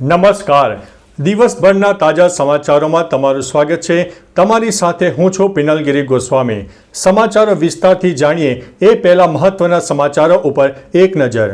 નમસ્કાર. દિવસભરના તાજા સમાચારોમાં તમારું સ્વાગત છે. તમારી સાથે હું છું પિનલગીરી ગોસ્વામી. સમાચારો વિસ્તારથી જાણીએ એ પહેલા મહત્વના સમાચારો ઉપર એક નજર.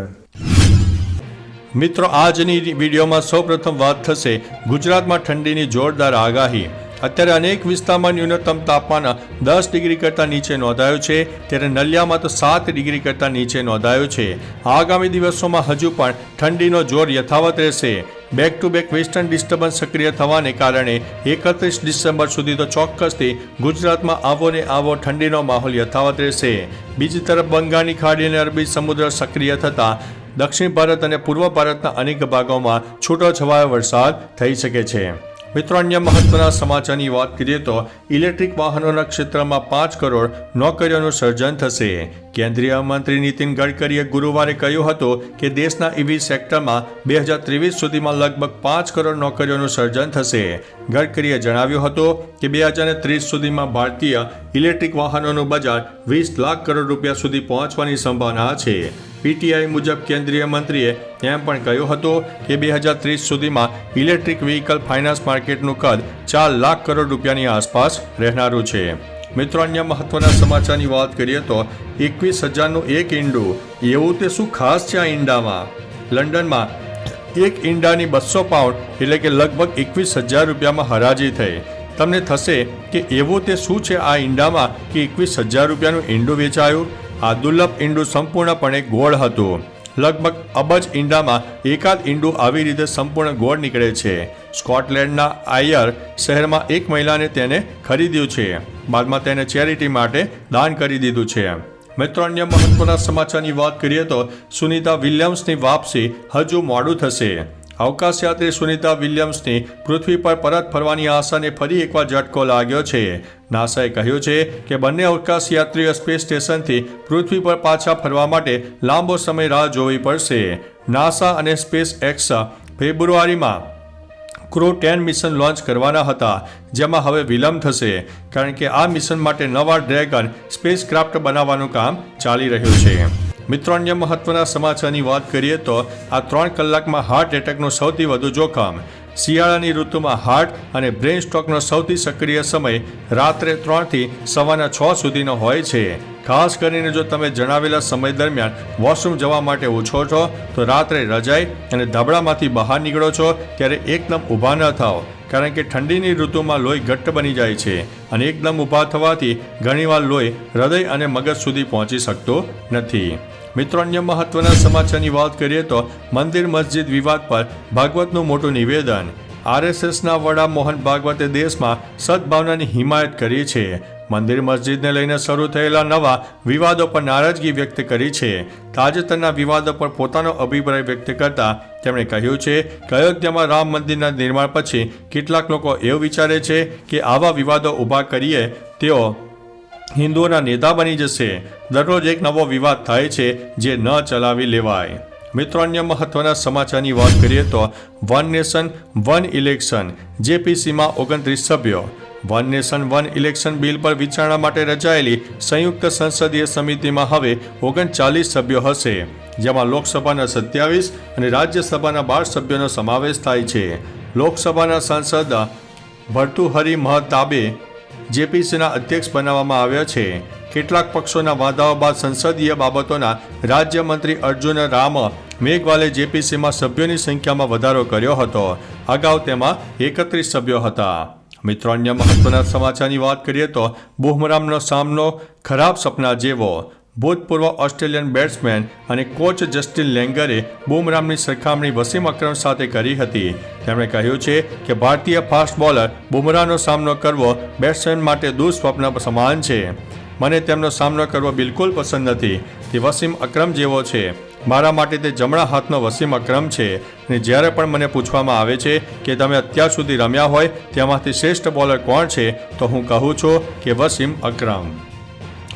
મિત્રો, આજની વિડીયોમાં સૌપ્રથમ વાત થશે ગુજરાતમાં ઠંડીની જોરદાર આગાહી. અત્યારે અનેક વિસ્તારમાં ન્યૂનતમ તાપમાન દસ ડિગ્રી કરતાં નીચે નોંધાયું છે. ત્યારે નલિયામાં તો સાત ડિગ્રી કરતાં નીચે નોંધાયું છે. આગામી દિવસોમાં હજુ પણ ઠંડીનો જોર યથાવત રહેશે. Back to back western disturbance સક્રિય થવાને કારણે એકત્રીસ ડિસેમ્બર સુધી તો ચોક્કસથી ગુજરાતમાં આવો ને આવો ઠંડીનો માહોલ યથાવત રહેશે. બીજી તરફ બંગાળની ખાડી અને અરબી સમુદ્ર સક્રિય થતાં દક્ષિણ ભારત અને પૂર્વ ભારતના અનેક ભાગોમાં છૂટોછવાયો વરસાદ થઈ શકે છે. મિત્રો, અન્ય મહત્વના સમાચારની વાત કરીએ તો ઇલેક્ટ્રિક વાહનોના ક્ષેત્રમાં પાંચ કરોડ નોકરીઓનું સર્જન થશે. કેન્દ્રીય મંત્રી નીતિન ગડકરીએ ગુરુવારે કહ્યું હતું કે દેશના ઇવી સેક્ટરમાં બે હજાર ત્રેવીસ સુધીમાં લગભગ પાંચ કરોડ નોકરીઓનું સર્જન થશે. ગડકરીએ જણાવ્યું હતું કે બે હજાર ત્રીસ સુધીમાં ભારતીય ઇલેક્ટ્રિક વાહનોનું બજાર વીસ લાખ કરોડ રૂપિયા સુધી પહોંચવાની સંભાવના છે. પીટીઆઈ મુજબ કેન્દ્રીય મંત્રીએ એમ પણ કહ્યું હતું કે બે હજાર ત્રીસ સુધીમાં ઇલેક્ટ્રિક વ્હીકલ ફાઇનાન્સ માર્કેટનું કદ ચાર લાખ કરોડ રૂપિયાની આસપાસ રહેનારું છે. મિત્રો, અન્ય મહત્વના સમાચારની વાત કરીએ તો એકવીસ હજારનું એક ઈંડું. એવું તે શું ખાસ છે આ ઈંડામાં? લંડનમાં એક ઈંડાની બસો પાઉન્ડ એટલે કે લગભગ એકવીસ હજાર રૂપિયામાં હરાજી થઈ. તમને થશે કે એવું તે શું છે આ ઈંડામાં કે એકવીસ હજાર રૂપિયાનું ઈંડું વેચાયું? આ દુર્લભ ઈંડું સંપૂર્ણપણે ગોળ હતું. લગભગ અબજ ઈંડામાં એકાદ ઈંડું આવી રીતે સંપૂર્ણ ગોળ નીકળે છે. સ્કોટલેન્ડના આયર શહેરમાં એક મહિલાને તેને ખરીદ્યું છે. બાદમાં તેને ચેરિટી માટે દાન કરી દીધું છે. મિત્રો, અન્ય મહત્વના સમાચારની વાત કરીએ તો સુનિતા વિલિયમ્સની વાપસી હજુ મોડું થશે. અવકાશયાત્રી સુનિતા વિલિયમ્સની પૃથ્વી પર પરત ફરવાની આશાને ફરી એકવાર ઝટકો લાગ્યો છે. નાસાએ કહ્યું છે કે બંને અવકાશયાત્રીઓ સ્પેસ સ્ટેશનથી પૃથ્વી પર પાછા ફરવા માટે લાંબો સમય રાહ જોવી પડશે. નાસા અને સ્પેસ એક્સ ફેબ્રુઆરીમાં ક્રો ટેન મિશન લોન્ચ કરવાના હતા, જેમાં હવે વિલંબ થશે, કારણ કે આ મિશન માટે નવા ડ્રેગન સ્પેસ ક્રાફ્ટ બનાવવાનું કામ ચાલી રહ્યું છે. મિત્રો મહત્વના સમાચારની વાત કરીએ તો આ ત્રણ કલાકમાં હાર્ટ એટેકનું સૌથી વધુ જોખમ. શિયાળાની ઋતુમાં હાર્ટ અને બ્રેન સ્ટ્રોકનો સૌથી સક્રિય સમય રાત્રે ત્રણથી સવારના છ સુધીનો હોય છે. ખાસ કરીને જો તમે જણાવેલા સમય દરમિયાન વોશરૂમ જવા માટે ઓછો છો, તો રાત્રે રજાઈ અને ધાબળામાંથી બહાર નીકળો છો, ત્યારે એકદમ ઊભા ન થાઓ. કારણ કે ઠંડીની ઋતુમાં લોહી ઘટ્ટ બની જાય છે અને એકદમ ઊભા થવાથી ઘણીવાર લોહી હૃદય અને મગજ સુધી પહોંચી શકતો નથી. મિત્રો, અન્ય મહત્વના સમાચારની વાત કરીએ તો મંદિર મસ્જિદ વિવાદ પર ભાગવતનું મોટું નિવેદન. આરએસએસના વડા મોહન ભાગવતે દેશમાં સદભાવનાની હિમાયત કરી છે. મંદિર મસ્જિદને લઈને શરૂ થયેલા નવા વિવાદો પર નારાજગી વ્યક્ત કરી છે. તાજેતરના વિવાદો પર પોતાનો અભિપ્રાય વ્યક્ત કરતા તેમણે કહ્યું છે કે અયોધ્યામાં રામ મંદિરના નિર્માણ પછી કેટલાક લોકો એવું વિચારે છે કે આવા વિવાદો ઊભા કરીએ, તેઓ હિન્દુઓના નેતા બની જશે. દરરોજ એક નવો વિવાદ થાય છે જે ન ચલાવી લેવાય. મિત્રો, અન્ય મહત્વના સમાચારની વાત કરીએ તો, વન નેશન, વન ઇલેક્શન. જેપીસીમાં ઓગણત્રીસ સભ્યો. One nation, one election bill પર વિચારણા માટે રચાયેલી સંયુક્ત સંસદીય સમિતિમાં હવે ઓગણચાલીસ સભ્યો હશે, જેમાં લોકસભાના સત્યાવીસ અને રાજ્યસભાના બાર સભ્યોનો સમાવેશ થાય છે. લોકસભાના સાંસદ ભર્તુહરી મહતાબે જેપીસીના અધ્યક્ષ બનાવવામાં આવ્યા છે. કેટલાક પક્ષોના વાદાઓ બાદ સંસદીય બાબતોના રાજ્યમંત્રી અર્જુન રામ મેઘવાલે જેપીસીમાં સભ્યોની સંખ્યામાં વધારો કર્યો હતો. અગાઉ તેમાં એકત્રીસ સભ્યો હતા. મિત્રો અન્ય મહત્વના સમાચારની વાત કરીએ તો બુહમરામનો સામનો ખરાબ સપના જેવો. ભૂતપૂર્વ ઓસ્ટ્રેલિયન બેટ્સમેન અને કોચ જસ્ટિન લેંગરે બુમરામની સરખામણી વસીમ અક્રમ સાથે કરી હતી. તેમણે કહ્યું છે કે ભારતીય ફાસ્ટ બોલર બુમરાહનો સામનો કરવો બેટ્સમેન માટે દુઃસ્વપ્ન સમાન છે. મને તેમનો સામનો કરવો બિલકુલ પસંદ નથી. તે વસીમ અક્રમ જેવો છે. મારા માટે તે જમણા હાથનો વસીમ અક્રમ છે. અને જ્યારે પણ મને પૂછવામાં આવે છે કે તમે અત્યાર સુધી રમ્યા હોય, તેમાંથી શ્રેષ્ઠ બોલર કોણ છે, તો હું કહું છું કે વસીમ અક્રમ.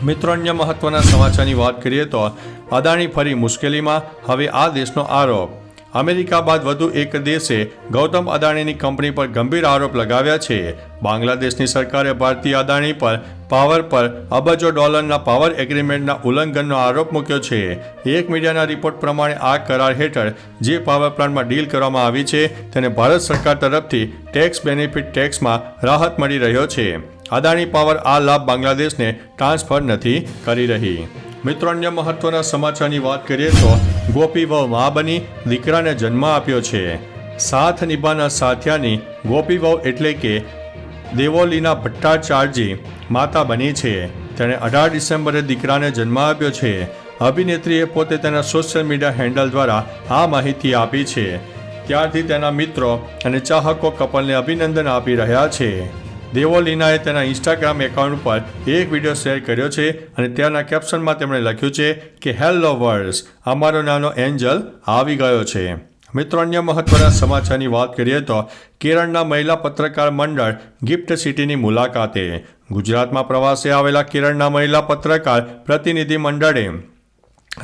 મિત્રો અન્ય મહત્વના સમાચારની વાત કરીએ તો, અદાણી ફરી મુશ્કેલીમાં, હવે આ દેશનો આરોપ. અમેરિકા બાદ વધુ એક દેશે ગૌતમ અદાણીની કંપની પર ગંભીર આરોપ લગાવ્યા છે. બાંગ્લાદેશની સરકારે ભારતીય અદાણી પર પાવર પર અબજો ડોલરના પાવર એગ્રીમેન્ટના ઉલ્લંઘનનો આરોપ મૂક્યો છે. એક મીડિયાના રિપોર્ટ પ્રમાણે આ કરાર હેઠળ જે પાવર પ્લાન્ટમાં ડીલ કરવામાં આવી છે તેને ભારત સરકાર તરફથી ટેક્સ બેનિફિટ ટેક્સમાં રાહત મળી રહ્યો છે. અદાણી પાવર આ લાભ બાંગ્લાદેશને ટ્રાન્સફર નથી કરી રહી. મિત્રો, અન્ય મહત્વના સમાચારની વાત કરીએ તો ગોપી વહુ મા બની દીકરાને જન્મ આપ્યો છે. સાથ નિભાના સાથિયાની ગોપી વહુ એટલે કે દેવોલીના ભટ્ટાચાર્યજી માતા બની છે. તેણે અઢાર ડિસેમ્બરે દીકરાને જન્મ આપ્યો છે. અભિનેત્રીએ પોતે તેના સોશિયલ મીડિયા હેન્ડલ દ્વારા આ માહિતી આપી છે. ત્યારથી તેના મિત્રો અને ચાહકો કપલને અભિનંદન આપી રહ્યા છે. દેવોલીનાએ તેના ઇન્સ્ટાગ્રામ એકાઉન્ટ પર એક વીડિયો શેર કર્યો છે અને તેના કેપ્શનમાં તેમણે લખ્યું છે કે હેલો વર્લ્ડ અમારો નાનો એન્જલ આવી ગયો છે. મિત્રો, અન્ય મહત્વના સમાચારની વાત કરીએ તો કેરળના મહિલા પત્રકાર મંડળ ગિફ્ટ સિટીની મુલાકાતે ગુજરાતમાં પ્રવાસે આવેલા કેરળના મહિલા પત્રકાર પ્રતિનિધિ મંડળે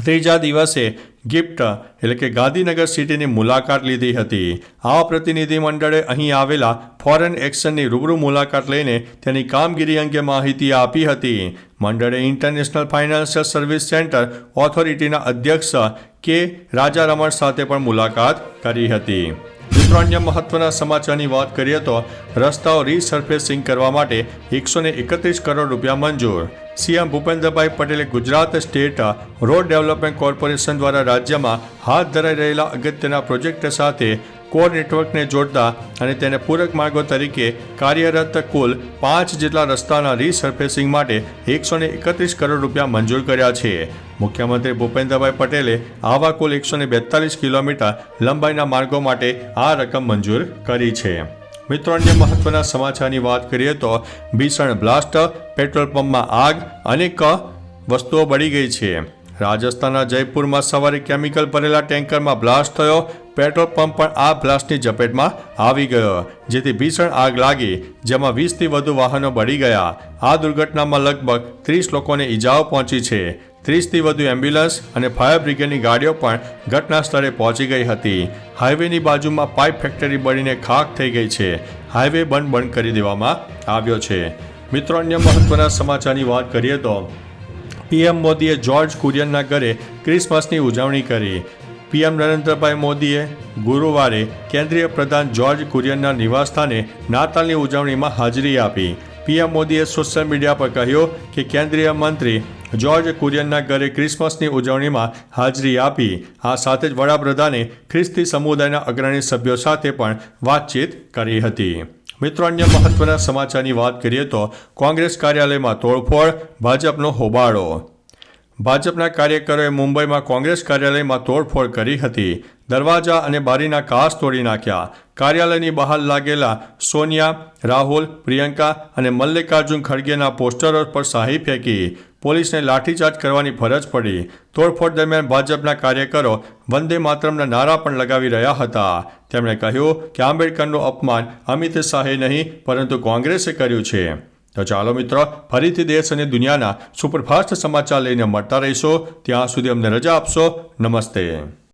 ત્રીજા દિવસે ગિફ્ટ, એટલે કે ગાંધીનગર સિટીની મુલાકાત લીધી હતી. આ પ્રતિનિધિ મંડળે અહીં આવેલા ફોરેન એક્શનની રૂબરૂ મુલાકાત લઈને તેની કામગીરી અંગે માહિતી આપી હતી. મંડળે ઇન્ટરનેશનલ ફાઇનાન્શિયલ સર્વિસ સેન્ટર ઓથોરિટીના અધ્યક્ષ કે. રાજા રમણ સાથે પણ મુલાકાત કરી હતી. મિત્રો અન્ય મહત્વના સમાચારની વાત કરીએ તો રસ્તાઓ રીસર્ફેસિંગ કરવા માટે એકસો એકત્રીસ કરોડ રૂપિયા મંજૂર. સીએમ ભૂપેન્દ્રભાઈ પટેલે Gujarat state road development corporation દ્વારા રાજ્યમાં હાથ ધરાઈ રહેલા અગત્યના પ્રોજેક્ટ સાથે કોર નેટવર્કને જોડતા અને તેને પૂરક માર્ગો તરીકે કાર્યરત કુલ પાંચ જેટલા રસ્તાના રીસર્ફેસિંગ માટે એકસો એકત્રીસ કરોડ રૂપિયા મંજૂર કર્યા છે. મુખ્યમંત્રી ભૂપેન્દ્રભાઈ પટેલે આવા કુલ એકસો ને બેતાલીસ કિલોમીટર લંબાઈના માર્ગો માટે આ રકમ મંજૂર કરી છે. મિત્રો, અન્ય મહત્વના સમાચારની વાત કરીએ તો ભીષણ બ્લાસ્ટ, પેટ્રોલ પંપમાં આગ, અનેક વસ્તુઓ બળી ગઈ છે. રાજસ્થાનના જયપુરમાં સવારે કેમિકલ ભરેલા ટેન્કરમાં બ્લાસ્ટ થયો. પેટ્રોલ પંપ પણ આ બ્લાસ્ટની ઝપેટમાં આવી ગયો, જેથી ભીષણ આગ લાગી, જેમાં વીસથી વધુ વાહનો બળી ગયા. આ દુર્ઘટનામાં લગભગ ત્રીસ લોકોને ઈજાઓ પહોંચી છે. ત્રીસથી વધુ એમ્બ્યુલન્સ અને ફાયર બ્રિગેડની ગાડીઓ પણ ઘટના સ્થળે પહોંચી ગઈ હતી. હાઈવેની બાજુમાં પાઇપ ફેક્ટરી બળીને ખાક થઈ ગઈ છે. હાઈવે બંધ બંધ કરી દેવામાં આવ્યો છે. મિત્રો, અન્ય મહત્વના સમાચારની વાત કરીએ તો, પીએમ મોદીએ જ્યોર્જ કુરિયનના ઘરે ક્રિસમસની ઉજવણી કરી. પીએમ નરેન્દ્રભાઈ મોદીએ ગુરુવારે કેન્દ્રીય પ્રધાન જ્યોર્જ કુરિયનના નિવાસસ્થાને નાતાલની ઉજવણીમાં હાજરી આપી. પીએમ મોદીએ સોશિયલ મીડિયા પર કહ્યું કે કેન્દ્રીય મંત્રી જોર્જ કુરિયનના ઘરે ક્રિસમસની ઉજવણીમાં હાજરી આપી. આ સાથે જ વડાપ્રધાને ખ્રિસ્તી સમુદાયના અગ્રણી સભ્યો સાથે પણ વાતચીત કરી હતી. મિત્રો, અન્ય મહત્વના સમાચારની વાત કરીએ તો કોંગ્રેસ કાર્યાલયમાં તોડફોડ, ભાજપનો હોબાળો. ભાજપના કાર્યકરોએ મુંબઈમાં કોંગ્રેસ કાર્યાલયમાં તોડફોડ કરી હતી. દરવાજા અને બારીના કાચ તોડી નાખ્યા. કાર્યાલયની બહાર લાગેલા સોનિયા, રાહુલ, પ્રિયંકા અને મલ્લિકાર્જુન ખડગેના પોસ્ટરો પર શાહી ફેંકી. પોલીસને લાઠીચાર્જ કરવાની ફરજ પડી. તોડફોડ દરમિયાન ભાજપના કાર્યકરો વંદે માતરમના નારા પણ લગાવી રહ્યા હતા. તેમણે કહ્યું કે આંબેડકરનું અપમાન અમિત શાહે નહીં, પરંતુ કોંગ્રેસે કર્યું છે. તો ચાલો મિત્રો, ફરીથી દેશ અને દુનિયાના સુપરફાસ્ટ સમાચાર લઈને મળતા રહીશો. ત્યાં સુધી અમને રજા આપશો. નમસ્તે.